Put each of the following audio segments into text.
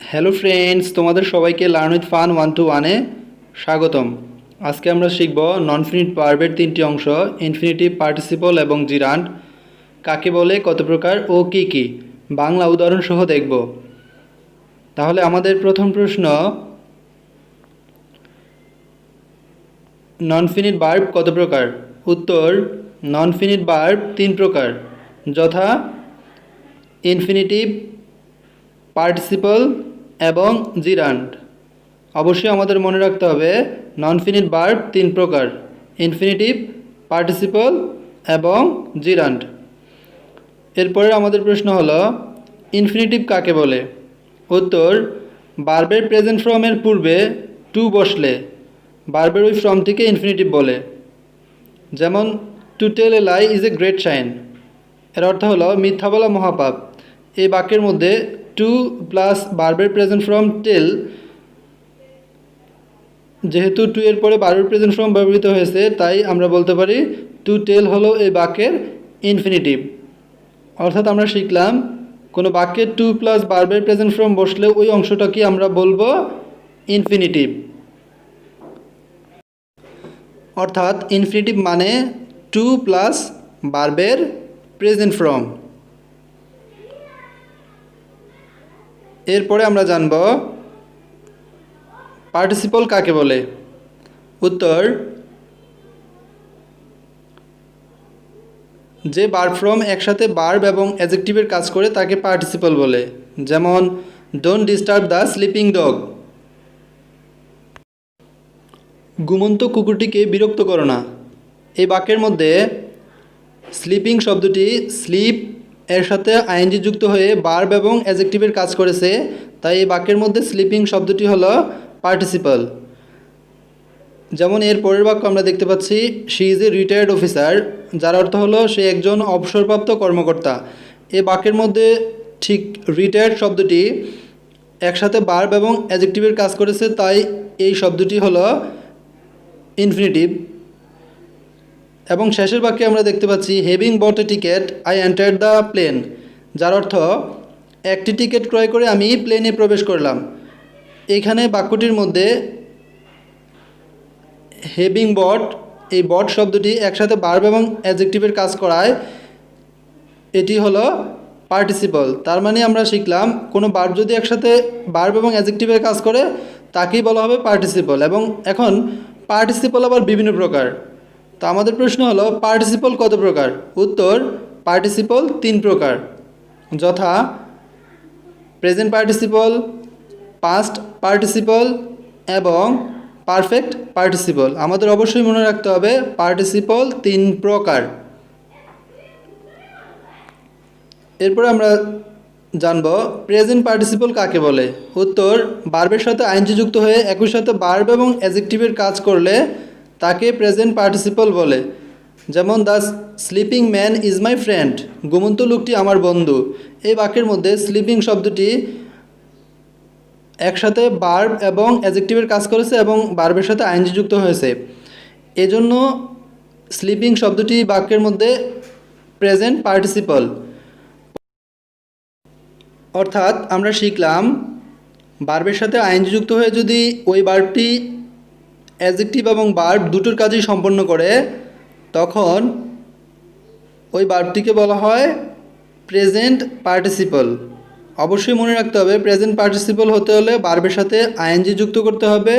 Hello friends তোমাদের সবাইকে learn with fun one two ওয়ানে স্বাগতম। আজকে আমরা শিখব নন ফিনিট তিনটি অংশ ইনফিনিটিভ পার্টিসিপল এবং জিরান্ড কাকে বলে, কত প্রকার ও কি কি? বাংলা উদাহরণ সহ দেখব। তাহলে আমাদের প্রথম প্রশ্ন নন ফিনিট বার্ব কত প্রকার? উত্তর নন ফিনিট বার্ব তিন প্রকার। যথা ইনফিনিটিভ পার্টিসিপল এবং জিরান্ড। অবশ্যই আমাদের মনে রাখতে হবে নন ফিনিট বার্ব তিন প্রকার ইনফিনিটিভ পার্টিসিপল এবং জিরান্ড। এরপরে আমাদের প্রশ্ন হলো ইনফিনিটিভ কাকে বলে? উত্তর বার্বের প্রেজেন্ট ফর্মের পূর্বে টু বসলে বার্বের ওই ফর্মটিকে ইনফিনিটিভ বলে। যেমন to tell a lie is a great sin এর অর্থ হলো, মিথ্যা বলা মহাপাপ। এই বাক্যের মধ্যে টু প্লাস বার্বের প্রেজেন্ট ফ্রম টেল যেহেতু টু এর পরে বার্বের প্রেজেন্ট ফর্ম ব্যবহৃত হয়েছে, তাই আমরা বলতে পারি টু টেল হলো এই বাক্যের ইনফিনিটিভ অর্থাৎ আমরা শিখলাম, কোনো বাক্যে টু প্লাস বার্বের প্রেজেন্ট ফর্ম বসলে ওই অংশটাকে আমরা বলব ইনফিনিটিভ অর্থাৎ ইনফিনিটিভ মানে টু প্লাস বার্বের প্রেজেন্ট ফর্ম এরপরে আমরা জানব পার্টিসিপল কাকে বলে? উত্তর, যে বার ফ্রম একসাথে বার্ব এবং অ্যাজেক্টিভের কাজ করে তাকে পার্টিসিপল বলে। যেমন don't disturb the sleeping dog ঘুমন্ত কুকুরটিকে বিরক্ত করো না। এই বাক্যের মধ্যে স্লিপিং শব্দটি স্লিপ এর সাথে আইএনজি যুক্ত হয়ে বার্ব এবং অ্যাজেক্টিভের কাজ করেছে। তাই এই বাক্যের মধ্যে স্লিপিং শব্দটি হলো পার্টিসিপাল যেমন এর পরের বাক্য আমরা দেখতে পাচ্ছি she is a retired officer যার অর্থ হলো সে একজন অবসরপ্রাপ্ত কর্মকর্তা। এ বাক্যের মধ্যে ঠিক রিটায়ার্ড শব্দটি একসাথে বার্ব এবং অ্যাজেক্টিভের কাজ করেছে, তাই এই শব্দটি হলো ইনফিনিটিভ এবং শেষের বাক্যে আমরা দেখতে পাচ্ছি having bought a ticket I enter the plane যার অর্থ, একটি টিকিট ক্রয় করে আমি প্লেনে প্রবেশ করলাম। এইখানে বাক্যটির মধ্যে হেভিং বট এই বট শব্দটি একসাথে বার্ব এবং অ্যাজেক্টিভের কাজ করায়। এটি হলো পার্টিসিপল তার মানে আমরা শিখলাম, কোনো বার্ব যদি একসাথে বার্ব এবং অ্যাজেক্টিভের কাজ করে, তাকেই বলা হবে পার্টিসিপল এবং এখন পার্টিসিপল আবার বিভিন্ন প্রকার। তো আমাদের প্রশ্ন হলো পার্টিসিপল কত প্রকার? উত্তর পার্টিসিপল তিন প্রকার। যথা প্রেজেন্ট পার্টিসিপল পাস্ট পার্টিসিপল এবং পারফেক্ট পার্টিসিপল আমাদের অবশ্যই মনে রাখতে হবে পার্টিসিপল তিন প্রকার। এরপরে আমরা জানব প্রেজেন্ট পার্টিসিপল কাকে বলে? উত্তর বার্বের সাথে আইনজি যুক্ত হয়ে একই সাথে বার্ব এবং অ্যাজেক্টিভের কাজ করলে তাকে প্রেজেন্ট পার্টিসিপল বলে। যেমন the sleeping man is my friend ঘুমন্ত লোকটি আমার বন্ধু। এই বাক্যের মধ্যে স্লিপিং শব্দটি একসাথে বার্ব এবং অ্যাজেক্টিভের কাজ করেছে এবং বার্বের সাথে আইনজি যুক্ত হয়েছে। এজন্য স্লিপিং শব্দটি বাক্যের মধ্যে প্রেজেন্ট পার্টিসিপল অর্থাৎ আমরা শিখলাম বার্বের সাথে আইনজি যুক্ত হয়ে যদি ওই বার্বটি অ্যাজেক্টিভ এবং বার্ব দুটোর কাজই সম্পন্ন করে, তখন ওই বার্বটিকে বলা হয় প্রেজেন্ট পার্টিসিপল অবশ্যই মনে রাখতে হবে প্রেজেন্ট পার্টিসিপল হতে হলে বার্বের সাথে আইএনজি যুক্ত করতে হবে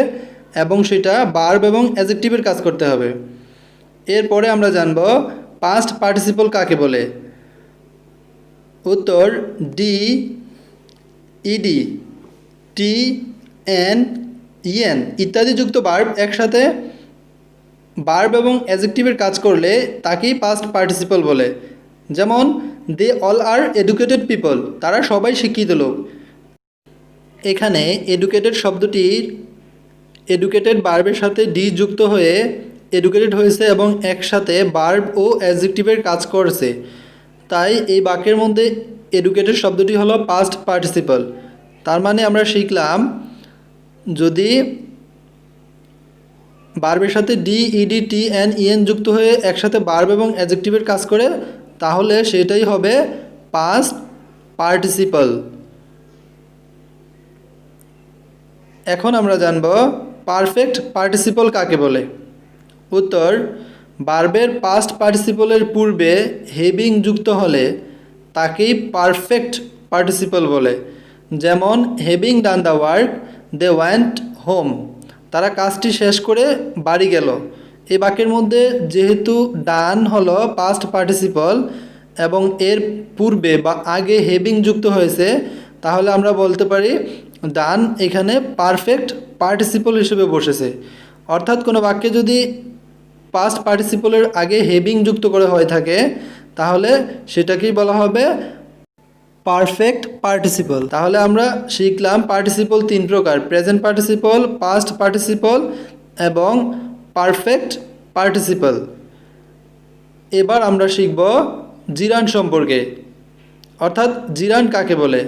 এবং সেটা বার্ব এবং অ্যাজেক্টিভের কাজ করতে হবে। এরপরে আমরা জানব পাস্ট পার্টিসিপল কাকে বলে? উত্তর D ED T N EN ইত্যাদি যুক্ত বার্ব একসাথে বার্ব এবং অ্যাজেক্টিভের কাজ করলে তাকেই পাস্ট পার্টিসিপল বলে। যেমন they all are educated people তারা সবাই শিক্ষিত লোক। এখানে এডুকেটেড শব্দটির এডুকেটেড বার্বের সাথে ডি যুক্ত হয়ে এডুকেটেড হয়েছে এবং একসাথে বার্ব ও অ্যাজেক্টিভের কাজ করছে। তাই এই বাক্যের মধ্যে এডুকেটেড শব্দটি হলো পাস্ট পার্টিসিপল তার মানে আমরা শিখলাম যদি বার্বের সাথে D ED T N EN যুক্ত হয়ে একসাথে বার্ব এবং অ্যাজেক্টিভের কাজ করে, তাহলে সেটাই হবে পাস্ট পার্টিসিপল এখন আমরা জানব পারফেক্ট পার্টিসিপল কাকে বলে? উত্তর বার্বের পাস্ট পার্টিসিপলের পূর্বে হেভিং যুক্ত হলে তাকেই পারফেক্ট পার্টিসিপল বলে। যেমন having done the work they went home তারা কাজটি শেষ করে বাড়ি গেল। এই বাক্যের মধ্যে যেহেতু ডান হলো পাস্ট পার্টিসিপল এবং এর পূর্বে বা আগে হেভিং যুক্ত হয়েছে, তাহলে আমরা বলতে পারি ডান এখানে পারফেক্ট পার্টিসিপল হিসেবে বসেছে। অর্থাৎ কোনো বাক্যে যদি পাস্ট পার্টিসিপলের আগে হেভিং যুক্ত করে হয়ে থাকে, তাহলে সেটাকেই বলা হবে পারফেক্ট পার্টিসিপল। তাহলে আমরা শিখলাম পার্টিসিপল তিন প্রকার, প্রেজেন্ট পার্টিসিপল, পাস্ট পার্টিসিপল এবং পারফেক্ট পার্টিসিপল। এবার আমরা শিখব জিরান সম্পর্কে। অর্থাৎ জিরান কাকে বলে?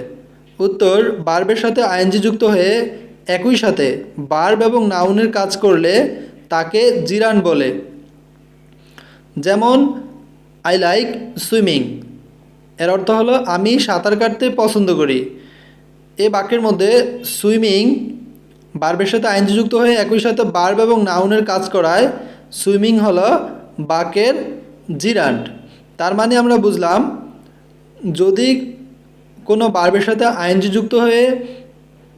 উত্তর, বার্বের সাথে আইএনজি যুক্ত হয়ে একই সাথে বার্ব এবং নাউনের কাজ করলে তাকে জিরান বলে। যেমন, আই লাইক সুইমিং। এর অর্থ হলো, আমি সাঁতার কাটতে পছন্দ করি। এই বাক্যের মধ্যে সুইমিং, বার্বের সাথে আইনজি যুক্ত হয়ে একই সাথে বার্ব এবং নাউনের কাজ করায়, সুইমিং হলো বাক্যের জিরান্ট। তার মানে আমরা বুঝলাম, যদি কোনো বার্বের সাথে আইনজি যুক্ত হয়ে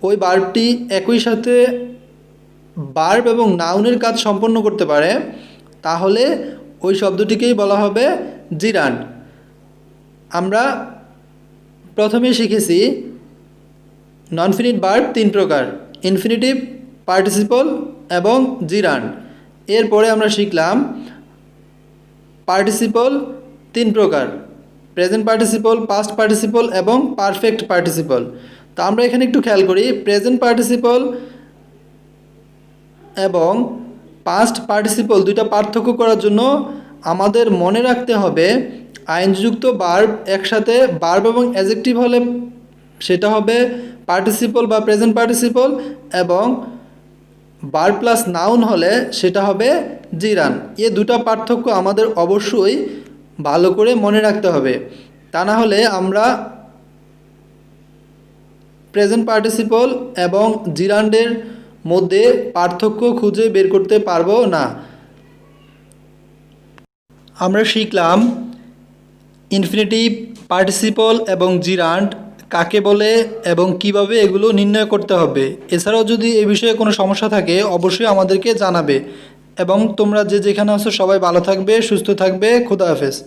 ওই বার্বটি একই সাথে বার্ব এবং নাউনের কাজ সম্পন্ন করতে পারে, তাহলে ওই শব্দটিকেই বলা হবে জিরান্ট। আমরা প্রথমে শিখেছি নন ফিনিট ভার্ব তিন প্রকার ইনফিনিটিভ পার্টিসিপল এবং জিরান এরপরে আমরা শিখলাম পার্টিসিপল তিন প্রকার প্রেজেন্ট পার্টিসিপল পাস্ট পার্টিসিপল এবং পারফেক্ট পার্টিসিপল তো আমরা এখানে একটু খেয়াল করি প্রেজেন্ট পার্টিসিপল এবং পাস্ট পার্টিসিপল দুইটা পার্থক্য করার জন্য আমাদের মনে রাখতে হবে আইনযুক্ত বার্ব একসাথে বার্ব এবং অ্যাজেক্টিভ হলে সেটা হবে পার্টিসিপল বা প্রেজেন্ট পার্টিসিপল এবং বার প্লাস নাউন হলে সেটা হবে জিরান। এ দুটা পার্থক্য আমাদের অবশ্যই ভালো করে মনে রাখতে হবে। তা না হলে আমরা প্রেজেন্ট পার্টিসিপল এবং জিরান্ডের মধ্যে পার্থক্য খুঁজে বের করতে পারব না। আমরা শিখলাম ইনফিনিটিভ পার্টিসিপল এবং জিরান্ট কাকে বলে এবং কীভাবে এগুলো নির্ণয় করতে হবে? এছাড়াও যদি এ বিষয়ে কোনো সমস্যা থাকে, অবশ্যই আমাদেরকে জানাবে। এবং তোমরা যে যেখানে আছো সবাই ভালো থাকবে, সুস্থ থাকবে, খুদা হাফেজ।